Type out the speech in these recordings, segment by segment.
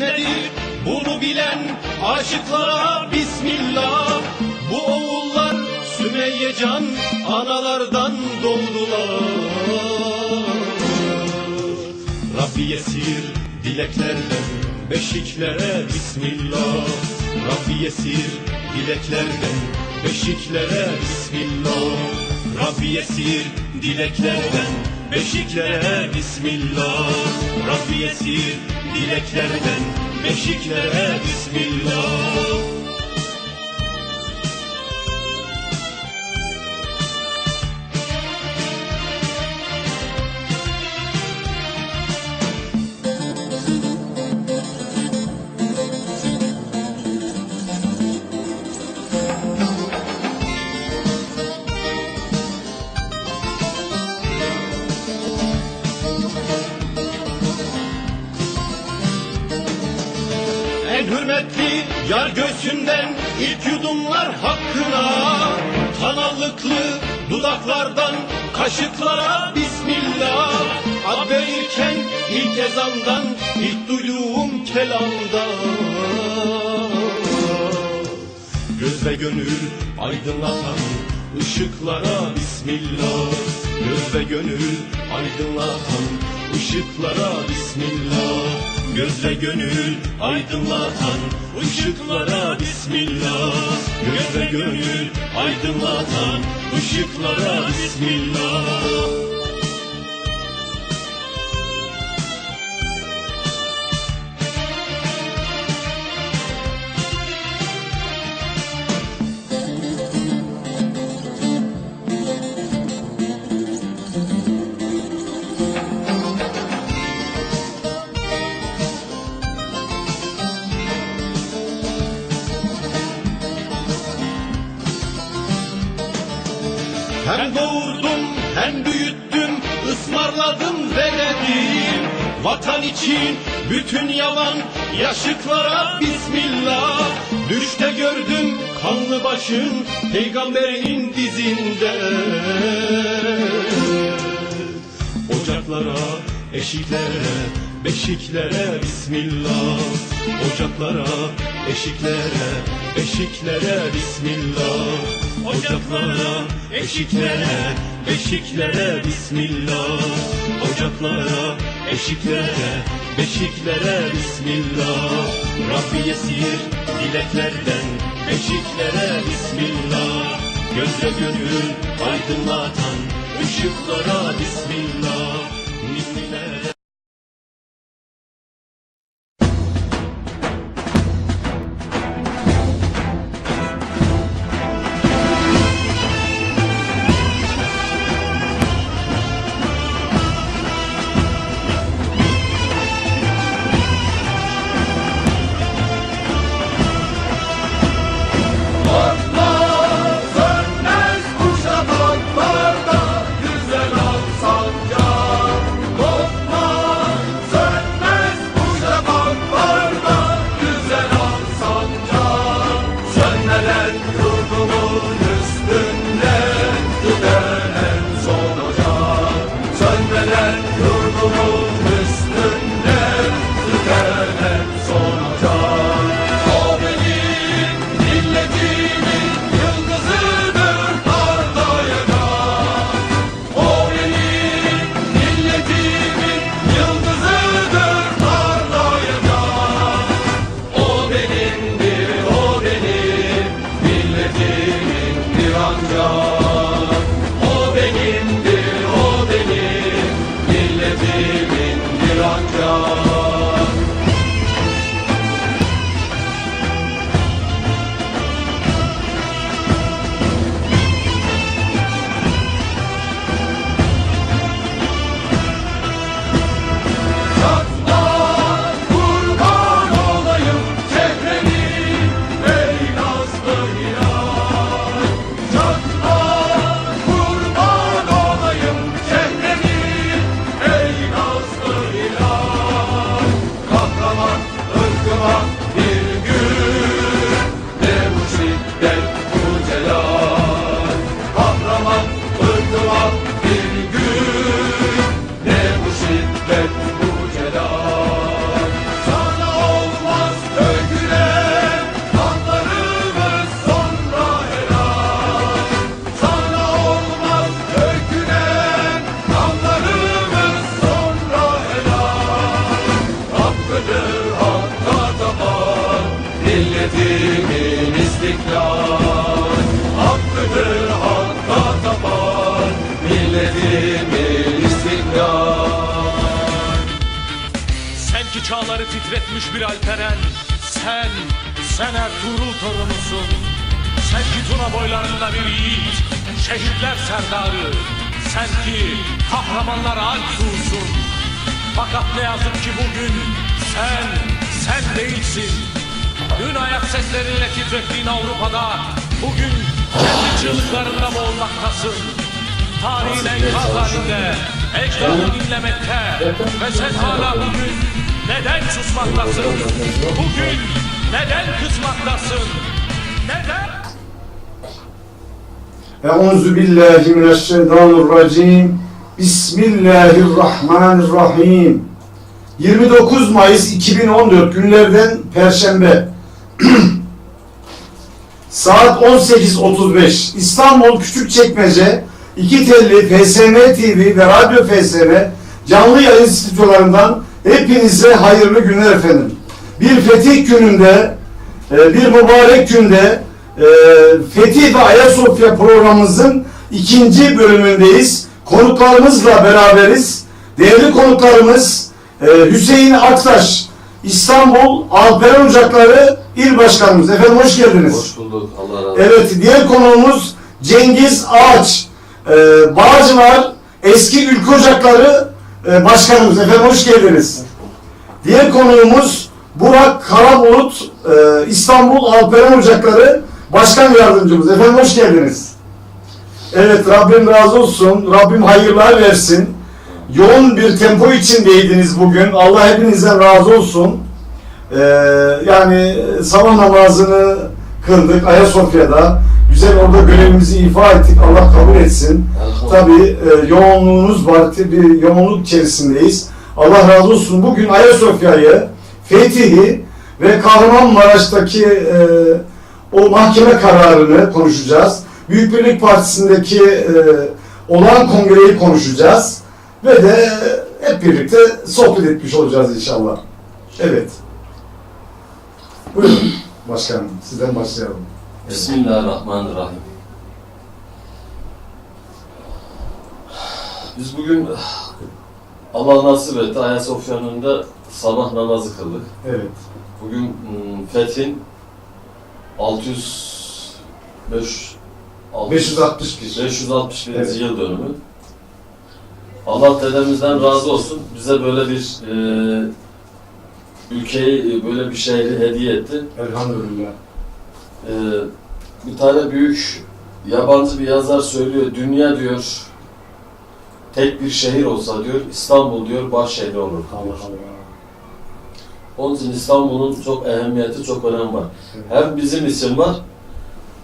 nedir? Bunu bilen aşıklara Bismillah. Bu oğullar Sümeyye can analardan doğdular. Rabbi yesir dileklerden beşiklere Bismillah. Rabbi yesir dileklerden beşiklere Bismillah. Rabbi yesir dileklerden beşiklere Bismillah. Rabbi yesir dileklerden beşiklere Bismillah. Kelamda Göz ve gönül aydınlatan ışıklara Bismillah. Göz ve gönül aydınlatan ışıklara Bismillah. Göz ve gönül aydınlatan ışıklara Bismillah. Göz ve gönül aydınlatan ışıklara Bismillah ısmarladım veredim Vatan için bütün yalan yaşıklara Bismillah. Düşte gördüm kanlı başın peygamberin dizinde. Ocaklara, eşiklere, beşiklere Bismillah. Ocaklara, eşiklere, beşiklere Bismillah Ocaklara, eşiklere, beşiklere Bismillah. Ocaklara, eşiklere, beşiklere Bismillah. Rabbi yesir dileklerden beşiklere Bismillah. Gözle gönül aydınlatan ışıklara Bismillah bir alperen Sen, sen Ertuğrul torunusun. Sen ki Tuna boylarında bir yiğit Şehitler serdarı. Sen ki kahramanlar Altuğ'sun Fakat ne yazık ki bugün sen, sen değilsin. Dün ayak sesleriyle titrettiğin Avrupa'da Bugün kendi çığlıklarında boğulmaktasın. Tarihin enkaz halinde Ecdadın dinlemekte Ve sen hala bugün neden susmaktasın? Bugün neden kızmaktasın? Neden? Euzu billahi mineşşeytanirracim. Bismillahirrahmanirrahim. 29 Mayıs 2014 günlerden Perşembe. Saat 18.35 İstanbul Küçükçekmece İki Telli FSM TV ve Radyo FSM canlı yayın stüdyolarından hepinize hayırlı günler efendim. Bir fetih gününde, e, bir mübarek günde e, Fetih ve Ayasofya programımızın ikinci bölümündeyiz. Konuklarımızla beraberiz. Değerli konuklarımız e, Hüseyin Aktaş, İstanbul Alperen Ocakları İl Başkanımız. Efendim hoş geldiniz. Hoş bulduk. Allah razı olsun. Evet, diğer konuğumuz Cengiz Ağaç. Bağcılar Eski Ülke Ocakları e, Başkanımız. Efendim hoş geldiniz. Diğer konuğumuz Burak Karabulut, e, İstanbul Alperen Ocakları Başkan Yardımcımız. Efendim hoş geldiniz. Evet, Rabbim razı olsun. Rabbim hayırlar versin. Yoğun bir tempo içindeydiniz bugün. Allah hepinizden razı olsun. Ee, yani sabah namazını kıldık Ayasofya'da. Güzel orada görevimizi ifa ettik. Allah kabul etsin. Tabii e, yoğunluğunuz var. Bir yoğunluk içerisindeyiz. Allah razı olsun. Bugün Ayasofya'yı, Fethi'yi ve Kahramanmaraş'taki e, o mahkeme kararını konuşacağız. Büyük Birlik Partisi'ndeki e, olağan kongreyi konuşacağız. Ve de hep birlikte sohbet etmiş olacağız inşallah. Evet. Buyurun başkanım. Sizden başlayalım. Bismillahirrahmanirrahim. Biz bugün Allah nasip etti Ayasofya'nın önünde sabah namazı kıldık. Evet. Bugün hmm, Fethin 600 5 561. 561. Evet. yıl dönümü. Allah dedemizden razı olsun. Bize böyle bir e, ülkeyi, böyle bir şehri hediye etti. Elhamdülillah. Ee, bir tane büyük yabancı bir yazar söylüyor. Dünya diyor tek bir şehir olsa diyor İstanbul diyor baş şehri olur. Diyor. Onun için İstanbul'un çok ehemmiyeti, çok önemi var. Hem bizim için var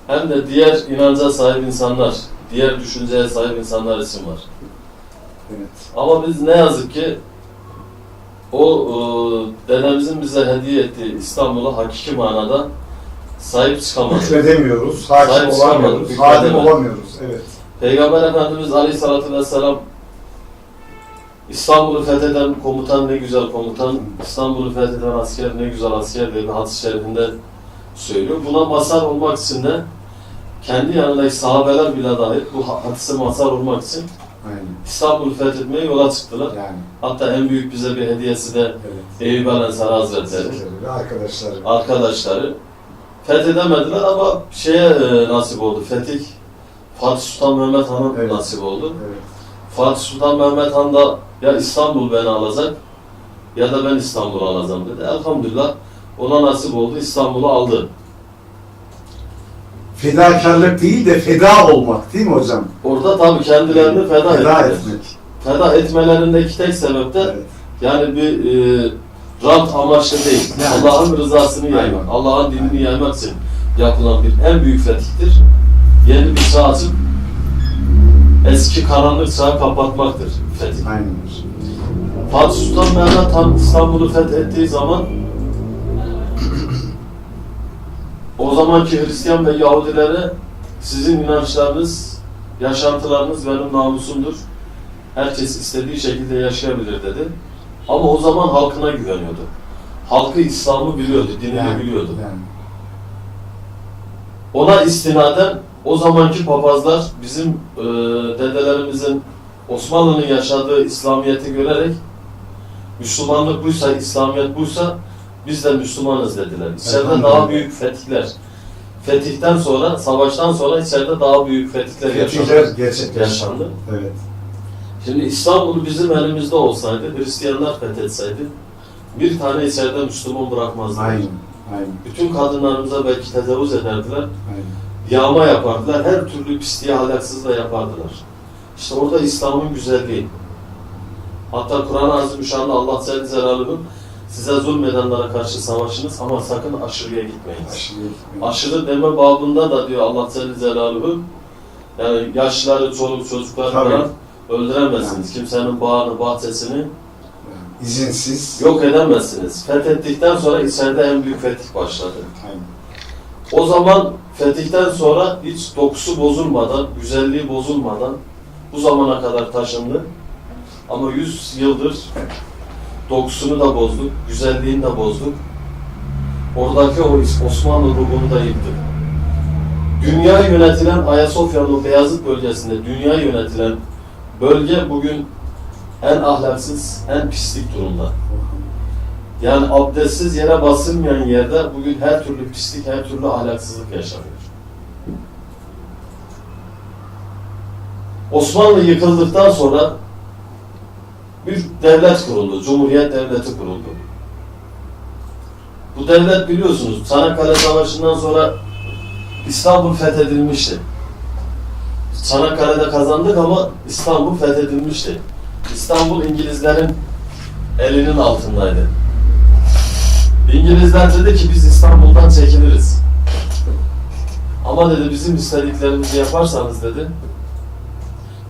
hem de diğer inanca sahip insanlar, diğer düşünceye sahip insanlar için var. Evet. Ama biz ne yazık ki o e, dedemizin bize hediye ettiği İstanbul'a hakiki manada sahip çıkamadık. Hükmedemiyoruz. Hakim Sahip olamıyoruz. Hadim olamıyoruz. Evet. Peygamber Efendimiz Aleyhisselatü Vesselam İstanbul'u fetheden komutan ne güzel komutan, İstanbul'u fetheden asker ne güzel asker diye bir hadis-i şerifinde söylüyor. Buna mazhar olmak için de kendi yanındaki sahabeler bile dahil bu hadise mazhar olmak için. İstanbul'u fethetmeye yola çıktılar. Yani. Hatta en büyük bize bir hediyesi de Evet. Eyüp Ensar Hazretleri, arkadaşları. arkadaşları. Fethedemediler ama şeye e, nasip oldu. Fetih Fatih Sultan Mehmet Han'a Evet. nasip oldu. Evet. Fatih Sultan Mehmet Han da ya İstanbul beni alacak ya da ben İstanbul'u alacağım dedi. Elhamdülillah ona nasip oldu. İstanbul'u aldı. Fedakarlık değil de feda olmak değil mi hocam? Orada tabii kendilerini feda, Feda ettiler. etmek. Feda etmelerindeki tek sebep de Evet. yani bir e, rant amaçlı değil. Yani. Allah'ın rızasını yaymak. Allah'ın dinini yaymak için yapılan bir en büyük fetihtir. Yeni bir çağ açıp eski karanlık çağı kapatmaktır fetih. Aynen. Fatih Sultan Mehmet Han İstanbul'u fethettiği zaman o zamanki Hristiyan ve Yahudilere sizin inançlarınız, yaşantılarınız benim namusumdur. Herkes istediği şekilde yaşayabilir dedi. Ama o zaman halkına güveniyordu. Halkı İslam'ı biliyordu, dinini Yani, biliyordu. yani. Ona istinaden o zamanki papazlar bizim e, dedelerimizin Osmanlı'nın yaşadığı İslamiyet'i görerek Müslümanlık buysa, İslamiyet buysa biz de Müslümanız dediler. İçeride daha büyük fetihler. Fetihten sonra, savaştan sonra içeride daha büyük fetihler Fetihler yaşandı. gerçekleşti. yaşandı. Evet. Şimdi İstanbul bizim elimizde olsaydı, Hristiyanlar fethetseydi bir tane içeride Müslüman bırakmazdılar. Aynen. Aynen. Bütün kadınlarımıza belki tecavüz ederdiler. Aynen. Yağma yapardılar. Her türlü pisliği ahlaksızla yapardılar. İşte orada İslam'ın güzelliği. Hatta Kur'an-ı Azimüşşan'da Allah Celle Celaluhu'nun size zulmedenlere karşı savaşınız ama sakın aşırıya gitmeyiniz. Aşırı. Aşırı deme babında da diyor Allah Celle Celaluhu yani yaşlıları, çoluk çocukları Tabii. falan öldüremezsiniz. Kimsenin bağını, bahçesini İzinsiz. yok edemezsiniz. Fethettikten sonra içeride en büyük fetih başladı. Aynen. O zaman fetihten sonra hiç dokusu bozulmadan, güzelliği bozulmadan bu zamana kadar taşındı. Ama 100 yıldır dokusunu da bozduk, güzelliğini de bozduk. Oradaki o Osmanlı ruhunu da yıktık. Dünya yönetilen Ayasofya'nın Beyazıt bölgesinde dünya yönetilen bölge bugün en ahlaksız, en pislik durumda. Yani abdestsiz yere basılmayan yerde bugün her türlü pislik, her türlü ahlaksızlık yaşanıyor. Osmanlı yıkıldıktan sonra bir devlet kuruldu, Cumhuriyet Devleti kuruldu. Bu devlet biliyorsunuz Çanakkale Savaşı'ndan sonra İstanbul fethedilmişti. Çanakkale'de kazandık ama İstanbul fethedilmişti. İstanbul İngilizlerin elinin altındaydı. İngilizler dedi ki biz İstanbul'dan çekiliriz. Ama dedi bizim istediklerimizi yaparsanız dedi,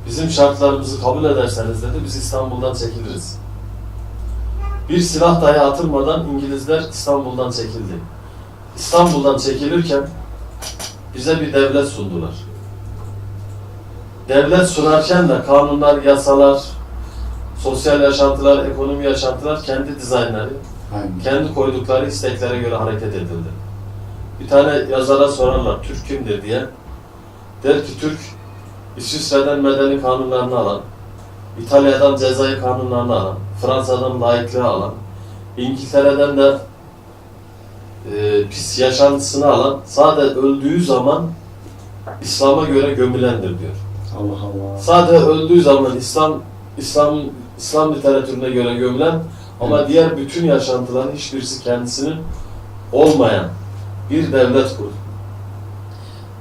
bizim şartlarımızı kabul ederseniz dedi, biz İstanbul'dan çekiliriz. Bir silah dahi atılmadan İngilizler İstanbul'dan çekildi. İstanbul'dan çekilirken bize bir devlet sundular. Devlet sunarken de kanunlar, yasalar, sosyal yaşantılar, ekonomi yaşantılar kendi dizaynları, Aynen. kendi koydukları isteklere göre hareket edildi. Bir tane yazara sorarlar Türk kimdir diye. Der ki Türk İsviçre'den medeni kanunlarını alan, İtalya'dan cezai kanunlarını alan, Fransa'dan laikliği alan, İngiltere'den de e, pis yaşantısını alan, sadece öldüğü zaman İslam'a göre gömülendir diyor. Allah Allah. Sadece öldüğü zaman İslam İslam İslam literatürüne göre gömülen ama diğer bütün yaşantıların hiçbirisi kendisinin olmayan bir devlet kurdu.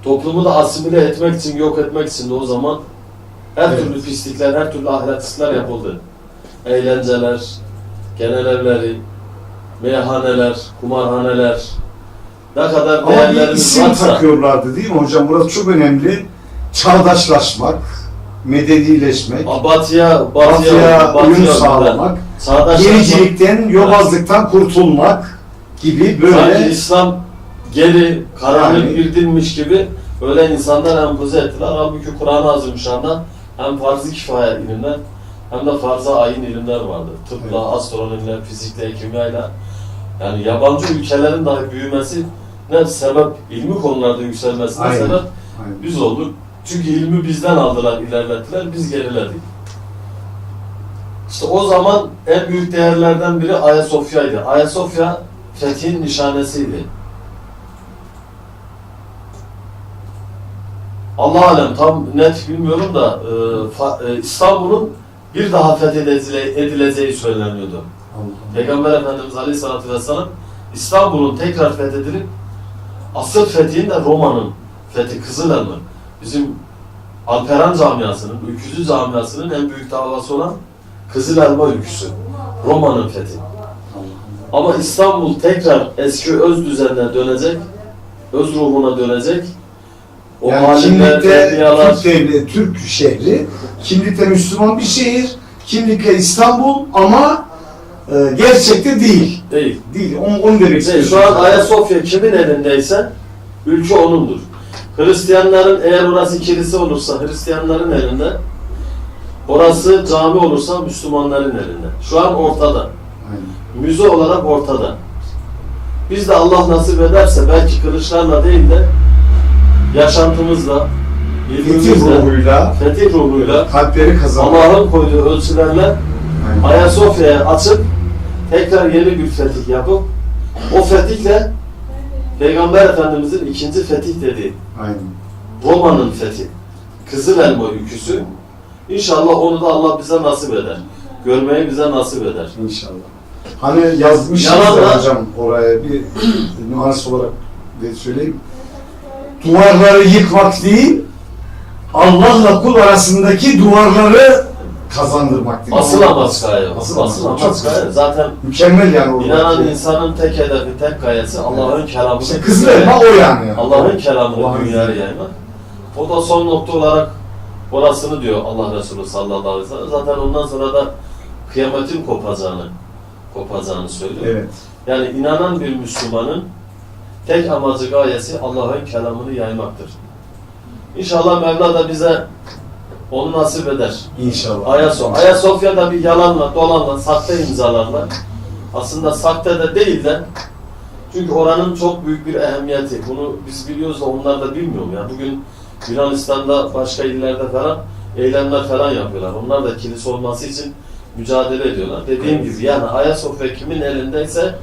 Toplumu da asimile etmek için, yok etmek için de o zaman her Evet. türlü pislikler, her türlü ahlaksızlıklar yapıldı. Eğlenceler, genel evleri, meyhaneler, kumarhaneler, ne kadar Ama bir isim varsa takıyorlardı değil mi hocam? Burası çok önemli. Çağdaşlaşmak, medenileşmek, Batıya, batıya, batıya uyum sağlamak, gericilikten, yobazlıktan kurtulmak gibi sanki böyle İslam geri, karanlık Yani- bir dinmiş gibi öyle insanlar empoze ettiler. Halbuki Kur'an-ı Azimüşşan'da hem farz-ı kifaya ilimler hem de farz-ı ayin ilimler vardı. Tıpla, Evet. astronomiyle, fizikle, kimyayla. Yani yabancı ülkelerin dahi büyümesi ne sebep, ilmi konularda yükselmesine Aynen. sebep Aynen. biz olduk. Çünkü ilmi bizden aldılar, ilerlettiler, biz geriledik. İşte o zaman en büyük değerlerden biri Ayasofya'ydı. Ayasofya fethin nişanesiydi. Allah alem tam net bilmiyorum da e, e, İstanbul'un bir daha fethedile- edileceği söyleniyordu. Allah Peygamber Efendimiz Aleyhisselatü Vesselam İstanbul'un tekrar fethedilip asıl fethinde Roma'nın fethi Kızılelma. Bizim Alperan camiasının, ülkücü camiasının en büyük davası olan Kızılelma ülküsü. Roma'nın fethi. Ama İstanbul tekrar eski öz düzenine dönecek, öz ruhuna dönecek. O Yani kimlikte evliyalar, Türk devleti, Türk şehri, kimlikte Müslüman bir şehir, kimlikte İstanbul ama e, gerçekte değil. değil. Değil. Onu, onu demek istiyorum. şu an Ayasofya kimin elindeyse ülke onundur. Hristiyanların eğer orası kilise olursa Hristiyanların elinde, orası cami olursa Müslümanların elinde. Şu an ortada. Aynen. Müze olarak ortada. Biz de Allah nasip ederse belki kılıçlarla değil de yaşantımızla, Fetih ruhuyla fetih ruhuyla kalpleri kazanmak. Allah'ın koyduğu ölçülerle. Ayasofya'ya açıp tekrar yeni bir fetih yapıp o fetihle Peygamber Efendimizin ikinci fetih dediği Aynen. Roma'nın fethi, Kızıl Elma ülküsü. İnşallah onu da Allah bize nasip eder. Görmeyi bize nasip eder. İnşallah. Hani yazmışsınız Yalan ya da- hocam oraya bir nüans olarak de söyleyeyim. Duvarları yıkmak değil, Allah'la kul arasındaki duvarları kazandırmak değil. Asıl amaç gaye. Asıl Asıl, amaç. Çok gaye. Zaten Mükemmel yani orada. inanan insanın tek hedefi, tek gayesi Allah'ın kelamını İşte kızıl elma o yani. Allah'ın kelamını Allah'ın dünyaya yaymak. O da son nokta olarak orasını diyor Allah Resulü sallallahu aleyhi ve sellem. Zaten ondan sonra da kıyametin kopacağını kopacağını söylüyor. Evet. Yani inanan bir Müslümanın tek amacı gayesi Allah'ın kelamını yaymaktır. İnşallah Mevla da bize onu nasip eder. İnşallah. Ayaso Ayasofya'da bir yalanla, dolanla, sahte imzalarla aslında sahte de değil de çünkü oranın çok büyük bir ehemmiyeti. Bunu biz biliyoruz da onlar da bilmiyor. Yani bugün Yunanistan'da başka illerde falan eylemler falan yapıyorlar. Onlar da kilise olması için mücadele ediyorlar. Dediğim gibi yani Ayasofya kimin elindeyse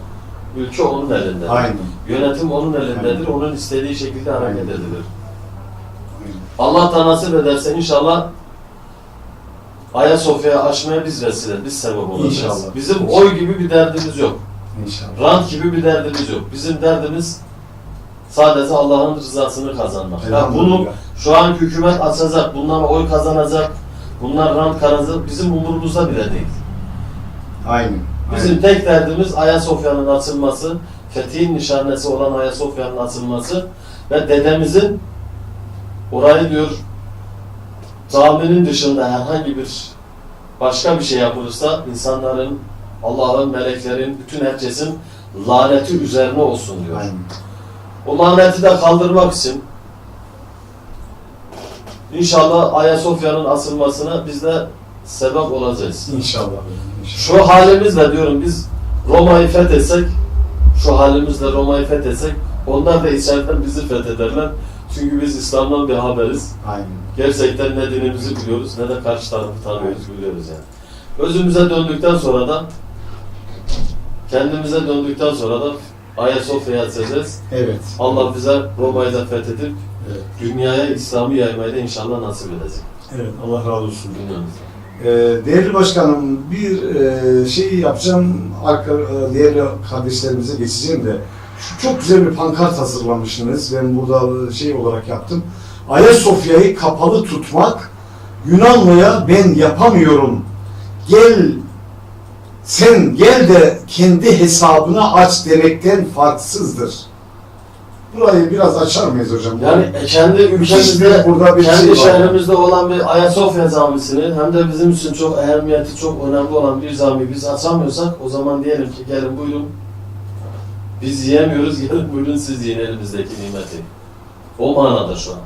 ülke onun elinde. Aynen. Yönetim onun elindedir. Aynen. Onun istediği şekilde hareket Aynen. edilir. Allah da nasip ederse inşallah Ayasofya'yı aşmaya biz vesile, biz sebep olacağız. İnşallah. Bizim İnşallah. oy gibi bir derdimiz yok. İnşallah. Rant gibi bir derdimiz yok. Bizim derdimiz sadece Allah'ın rızasını kazanmak. Ya bunu şu an hükümet açacak, bunlar oy kazanacak, bunlar rant kazanacak, bizim umurumuzda bile değil. Aynen. Bizim tek derdimiz Ayasofya'nın açılması, fethin nişanesi olan Ayasofya'nın açılması ve dedemizin orayı diyor caminin dışında herhangi bir başka bir şey yapılırsa insanların, Allah'ın, meleklerin, bütün herkesin laneti üzerine olsun diyor. Aynen. O laneti de kaldırmak için inşallah Ayasofya'nın asılmasına biz de sebep olacağız. İnşallah. İnşallah. Şu halimizle diyorum biz Roma'yı fethetsek, şu halimizle Roma'yı fethetsek, onlar da içeriden bizi fethederler. Çünkü biz İslam'dan bir haberiz. Aynen. Gerçekten ne dinimizi biliyoruz ne de karşı tarafı tanıyoruz, biliyoruz yani. Özümüze döndükten sonra da kendimize döndükten sonra da Ayasofya'yı açacağız. Evet. Allah bize Roma'yı da fethedip Evet. dünyaya İslam'ı yaymayı da inşallah nasip edecek. Evet. Allah razı olsun. Bilmiyorum. Ee, değerli başkanım bir e, şey yapacağım arka, e, değerli kardeşlerimize geçeceğim de şu çok güzel bir pankart hazırlamışsınız. Ben burada şey olarak yaptım. Ayasofya'yı kapalı tutmak Yunanlı'ya ben yapamıyorum. Gel sen gel de kendi hesabına aç demekten farksızdır. Burayı biraz açar mıyız hocam? Yani e, kendi ülkemizde, burada bir kendi şey şehrimizde olan bir Ayasofya camisini hem de bizim için çok ehemmiyeti çok önemli olan bir cami biz açamıyorsak o zaman diyelim ki gelin buyurun biz yiyemiyoruz gelin buyurun siz yiyin elimizdeki nimeti. O manada şu an.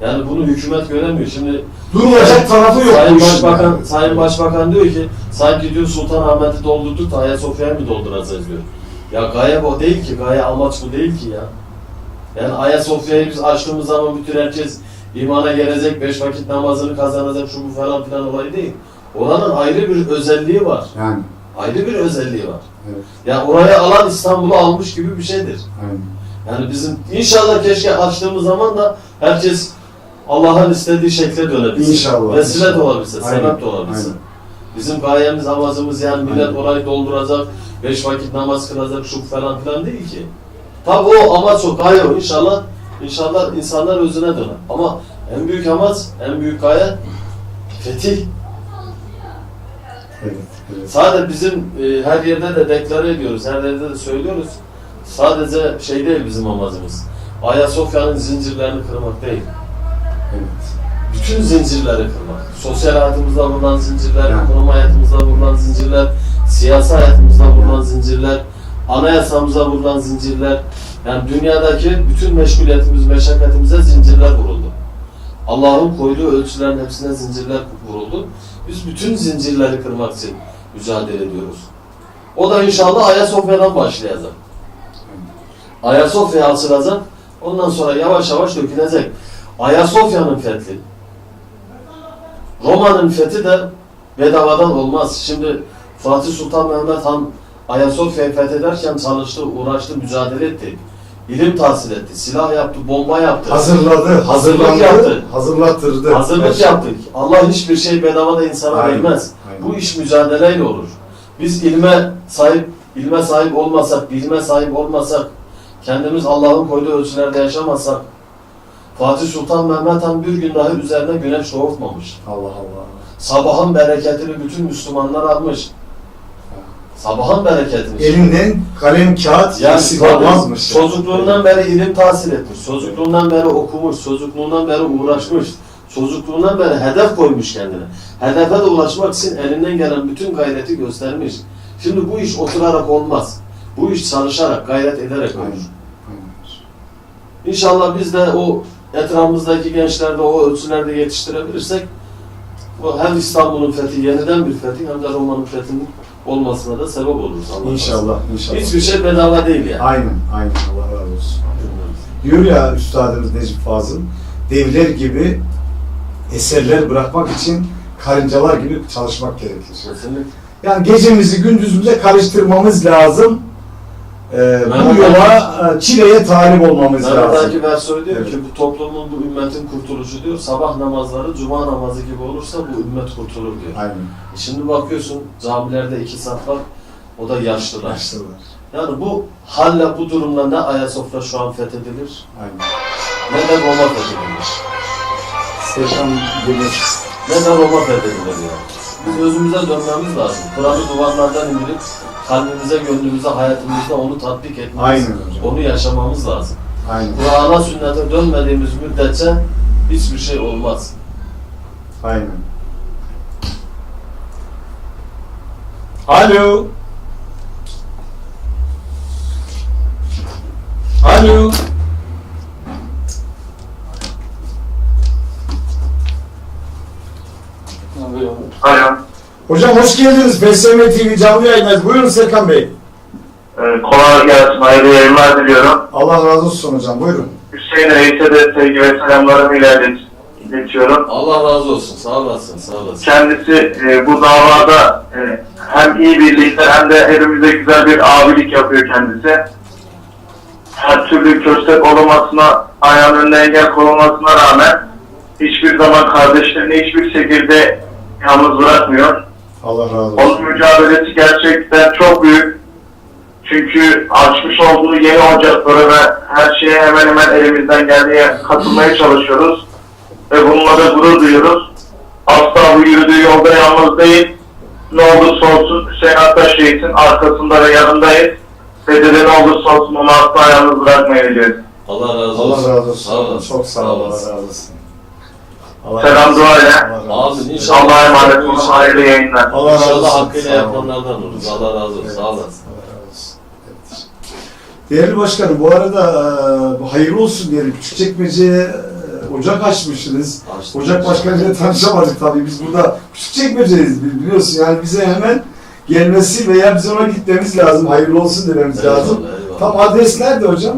Yani bunu hükümet göremiyor. Şimdi Durulacak tarafı yok. Sayın Başbakan, yani. Sayın Başbakan diyor ki sanki diyor Sultanahmet'i doldurduk da Ayasofya'yı mı dolduracağız diyor. Ya gaye o değil ki, gaye amaç bu değil ki ya. Yani Ayasofya'yı biz açtığımız zaman bütün herkes imana gelecek, beş vakit namazını kazanacak, şu bu falan filan olayı değil. Oranın ayrı bir özelliği var. Yani. Ayrı bir özelliği var. Evet. Ya oraya alan İstanbul'u almış gibi bir şeydir. Aynen. Yani bizim inşallah keşke açtığımız zaman da herkes Allah'ın istediği şekle dönebilsin. İnşallah, Vesile de inşallah. olabilsin, sebep de olabilsin. aynen. Bizim gayemiz, amacımız yani millet Aynen. orayı dolduracak, beş vakit namaz kılacak, şu falan filan değil ki. Tabi o amaç o, gaye o. İnşallah, inşallah insanlar özüne döner. Ama en büyük amaç, en büyük gaye fetih. Evet. Sadece bizim e, her yerde de deklare ediyoruz, her yerde de söylüyoruz. Sadece şey değil bizim amacımız. Ayasofya'nın zincirlerini kırmak değil. Evet. Bütün zincirleri kırmak. Sosyal hayatımızda vurulan zincirler, ekonomi hayatımızda vurulan zincirler, siyasi hayatımızda vurulan zincirler, anayasamıza vurulan zincirler. Yani dünyadaki bütün meşguliyetimiz, meşakkatimize zincirler vuruldu. Allah'ın koyduğu ölçülerin hepsine zincirler vuruldu. Biz bütün zincirleri kırmak için mücadele ediyoruz. O da inşallah Ayasofya'dan başlayacak. Ayasofya açılacak. Ondan sonra yavaş yavaş dökülecek. Ayasofya'nın fethi. Roma'nın fethi de bedavadan olmaz. Şimdi Fatih Sultan Mehmet Han Ayasofya'yı fethederken çalıştı, uğraştı, mücadele etti. İlim tahsil etti, silah yaptı, bomba yaptı. Hazırladı, hazırlandı, yaptı. hazırlattırdı. Hazırlık yaptık. Allah hiçbir şey bedava da insana Aynen, vermez. Bu iş mücadeleyle olur. Biz ilme sahip, ilme sahip olmasak, bilime sahip olmasak, kendimiz Allah'ın koyduğu ölçülerde yaşamasak, Fatih Sultan Mehmet Han bir gün dahi üzerine güneş doğurtmamış. Allah Allah. Sabahın bereketini bütün Müslümanlar almış. Sabahın bereketini. Elinden kalem kağıt Yani eksik olmazmış. çocukluğundan beri ilim tahsil etmiş, çocukluğundan beri okumuş, çocukluğundan beri uğraşmış, çocukluğundan beri hedef koymuş kendine. Hedefe de ulaşmak için elinden gelen bütün gayreti göstermiş. Şimdi bu iş oturarak olmaz. Bu iş çalışarak, gayret ederek olur. İnşallah biz de o etrafımızdaki gençlerde o ölçülerde yetiştirebilirsek bu hem İstanbul'un fethi, yeniden bir fethi hem de Roma'nın fethinin olmasına da sebep oluruz. Allah İnşallah, razı inşallah. olsun. Hiçbir şey bedava değil yani. Aynen, aynen. Allah razı olsun. Diyor ya Üstadımız Necip Fazıl, devler gibi eserler bırakmak için karıncalar gibi çalışmak gerekir. Kesinlikle. Yani gecemizi gündüzümüze karıştırmamız lazım. Ee, bu yola e, çileye talip olmamız Mehmet lazım. Akif Ersoy diyor Evet. ki bu toplumun, bu ümmetin kurtuluşu diyor. Sabah namazları cuma namazı gibi olursa bu ümmet kurtulur diyor. Aynen. Şimdi bakıyorsun camilerde iki saf var. O da yaşlılar. Başladılar. Yani bu halle bu durumda ne Ayasofya şu an fethedilir Aynen. ne de Roma fethedilir. Serkan Demir. Ne de Roma fethedilir yani. Biz özümüze dönmemiz lazım. Kur'an'ı duvarlardan indirip kalbimize, gönlümüze, hayatımızda onu tatbik etmemiz, Aynen onu yaşamamız lazım. Aynen. Kur'an'a, sünnete dönmediğimiz müddetçe hiçbir şey olmaz. Aynen. Alo. Alo. Alo. Hocam hoş geldiniz. PSM TV canlı yayındayız. Buyurun Serkan Bey. Ee, kolay gelsin. Hayırlı yayınlar diliyorum. Allah razı olsun hocam. Buyurun. Hüseyin Reis'e de sevgi ve selamlarımı ilet- iletiyorum. Allah razı olsun. Sağ olasın. Sağ olasın. Kendisi e, bu davada e, hem iyi birlikte hem de hepimize güzel bir abilik yapıyor kendisi. Her türlü köstek olunmasına, ayağının önüne engel konulmasına rağmen hiçbir zaman kardeşlerini hiçbir şekilde yalnız bırakmıyor. Allah razı olsun. Onun mücadelesi gerçekten çok büyük. Çünkü açmış olduğu yeni ocakları ve her şeye hemen hemen elimizden geldiği katılmaya çalışıyoruz. Ve bununla da gurur duyuyoruz. Asla bu yürüdüğü yolda yalnız değil. Ne olursa olsun Hüseyin Aktaş Reis'in arkasında ve yanındayız. Ve de ne olursa olsun onu asla yalnız bırakmayacağız. Allah razı Allah olsun. razı olsun. Sağ olasın. Çok sağ ol. Allah olasın. razı olsun. Allah Selam razı olsun. dua ile. Allah razı olsun. Amin. İnşallah. Allah'a emanet olun. Hayırlı yayınlar. Allah razı İnşallah olsun. hakkıyla yapanlardan oluruz. Allah razı olsun. Evet. Sağ olasın. Evet. Değerli başkanım bu arada e, hayırlı olsun diyelim. Küçükçekmece'ye e, ocak açmışsınız. Açtım. Ocak başkanıyla tanışamadık tabii. Biz burada Küçükçekmece'yiz bi- biliyorsun. Yani bize hemen gelmesi veya biz ona gitmemiz lazım. Hayırlı olsun dememiz Eyvallah, lazım. eyvallah. Tam adres nerede hocam?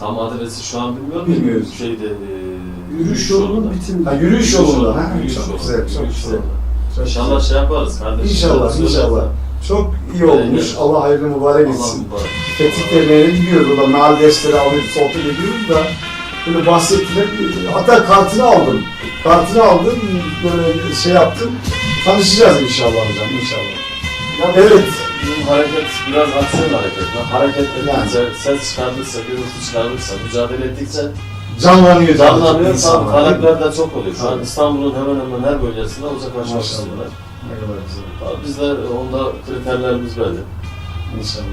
Tam adresi şu an bilmiyorum. Bilmiyoruz. Şeyde, e, Yürüyüş yolunun bitimi. Ha, yürüyüş yolunda. Ha, Yürüyüş çok güzel, çok Yürüyüş güzel. Çok İnşallah şey yaparız kardeşim. İnşallah, inşallah. Çok iyi olmuş. Evet. Allah hayırlı mübarek etsin. mübarek. Fetih Derneği'ne gidiyoruz. Orada meal dersleri alıp sohbet ediyoruz da böyle bahsettiler. Hatta kartını aldım. Kartını aldım. Böyle şey yaptım. Tanışacağız inşallah hocam inşallah. Ya Evet. Bizim hareket biraz aksiyon hareketi. Hareket edince, ses çıkardıkça, gürültü çıkardıkça, mücadele ettikçe Canlanıyor. canlanıyor. Tam de çok oluyor. Şu an. İstanbul'un hemen hemen her bölgesinde. Ne kadar güzel. Tabii Biz de onda kriterlerimiz belli. İnşallah.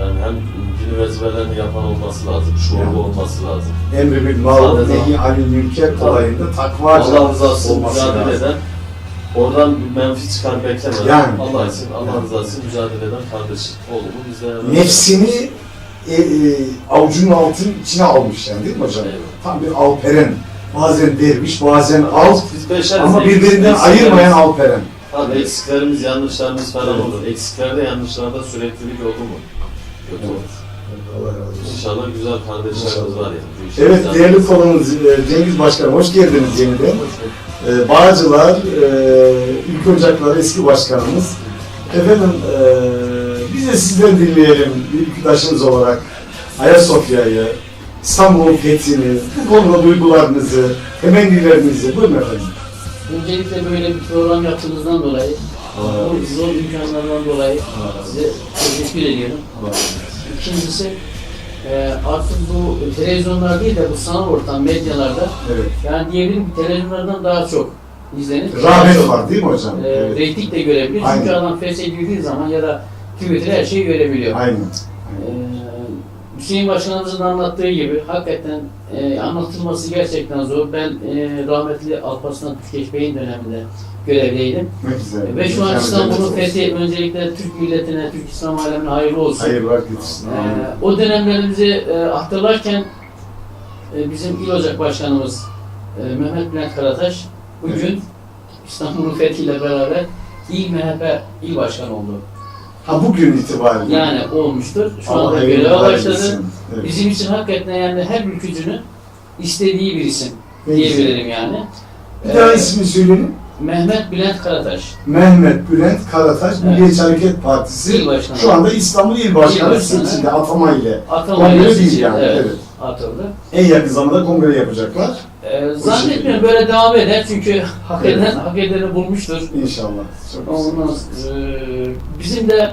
Yani hem dini vazifelerini yapan olması lazım, şuurlu Yani. olması lazım. Emri bil Sadece- nehi anil münker olayında takvaca Allah rızası mücadele eden, oradan bir menfi çıkar beklemeden, Yani. Allah için, Allah rızası mücadele eden kardeşim oğlumu biz de hemen- Nefsini e, e, avucunun altının içine almış yani değil mi hocam? Eyvallah. Tam bir alperen. Bazen derviş, bazen alt Biz beşeriz. ama birbirinden eksiklerimiz- ayırmayan alperen. Tabii eksiklerimiz, yanlışlarımız falan Evet. olur. Eksiklerde, yanlışlarda süreklilik olur mu? Kötü olur. Allah razı olsun. İnşallah güzel kardeşlerimiz var yani. bu Evet güzel- değerli konumuz e, Cengiz Başkanım hoş geldiniz yeniden. E, Bağcılar, e, İlk Ocaklar eski başkanımız. Efendim e, de sizden dinleyelim bir ülküdaşınız olarak Ayasofya'yı, İstanbul'un fethini, bu konuda duygularınızı, temennilerinizi buyurun efendim. Öncelikle böyle bir program yaptığınızdan dolayı, bu zor imkanlardan dolayı size teşekkür ediyorum. İkincisi, e, artık bu televizyonlar değil de bu sanal ortam, medyalarda, Evet. yani diyebilirim televizyonlardan daha çok izlenir. Rağbet var değil mi hocam? E, Evet. Reyting de görebilir. Aynen. Çünkü adam Face'e girdiği zaman ya da Twitter her şeyi görebiliyor. Aynen. Ee, Hüseyin Başkanımızın anlattığı gibi hakikaten e, anlatılması gerçekten zor. Ben e, rahmetli Alparslan Türkeş Bey'in döneminde görevdeydim. Ne güzel. Ve şu an İstanbul'un fethi öncelikle Türk milletine, Türk İslam alemine hayırlı olsun. Hayırlar getirsin. Ee, o dönemlerimizi e, hatırlarken e, bizim İl Ocak Başkanımız e, Mehmet Bülent Karataş bugün İstanbul'un fethiyle beraber İl MHP İl Başkanı oldu. Ha bugün itibariyle. Yani olmuştur. Şu Allah anda göreve başladı. Evet. Bizim için hakikaten yani her ülkücünün istediği bir isim güzel. diyebilirim yani. Bir daha Ee, ismini söyleyin. Mehmet Bülent Karataş. Mehmet Bülent Karataş Evet. Milliyetçi Hareket Partisi İl başkanı. şu anda İstanbul İl Başkanı İl başkanı. seçildi atama ile. Atamayla Kongre değil seçildi, yani. evet, Evet. atıldı. En yakın zamanda kongre yapacaklar. Ee, zannetmiyorum böyle devam eder çünkü hak eden, Evet. hak edeni bulmuştur. İnşallah. Çok. Ondan e, bizim de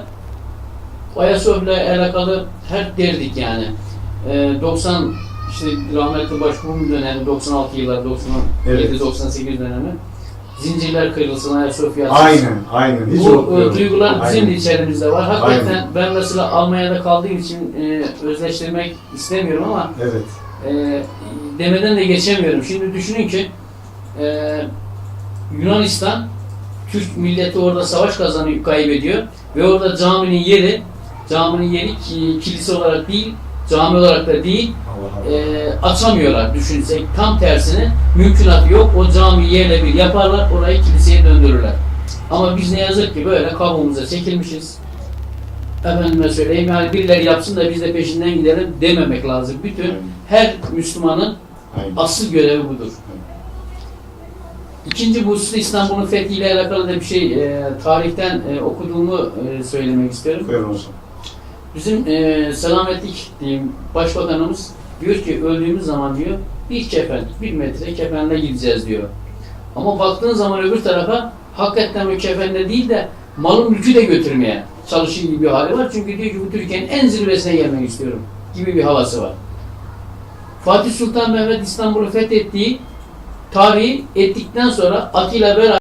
Ayasofya'yla alakalı hep derdik yani. E, 90 işte rahmetli başbuğum dönemi 96 yıllar 97 Evet. 98 dönemi. Zincirler kırılsın Ayasofya. Aynen, aynen. Hiç Bu e, duygular bizim de içerimizde var. Hakikaten Aynen. ben mesela Almanya'da kaldığım için e, özleştirmek istemiyorum ama Evet. e, demeden de geçemiyorum. Şimdi düşünün ki e, Yunanistan Türk milleti orada savaş kazanıyor, kaybediyor ve orada caminin yeri caminin yeri ki, kilise olarak değil, cami olarak da değil Allah Allah. e, açamıyorlar düşünsek. Tam tersine mümkünatı yok. O cami yerle bir yaparlar, orayı kiliseye döndürürler. Ama biz ne yazık ki böyle kabuğumuza çekilmişiz. Efendime söyleyeyim yani birileri yapsın da biz de peşinden gidelim dememek lazım. Bütün her Müslümanın Aynen. asıl görevi budur. İkinci bu hususta İstanbul'un fethiyle alakalı da bir şey e, tarihten e, okuduğumu e, söylemek istiyorum. Buyurun. Bizim e, selametlik diyeyim başbakanımız diyor ki öldüğümüz zaman diyor bir kefen, bir metre kefenle gideceğiz diyor. Ama baktığın zaman öbür tarafa hakikaten o kefenle değil de malın mülkü de götürmeye çalışır gibi bir hali var. Çünkü diyor ki bu Türkiye'nin en zirvesine gelmek istiyorum gibi bir havası var. Fatih Sultan Mehmet İstanbul'u fethettiği tarihi ettikten sonra atıyla beraber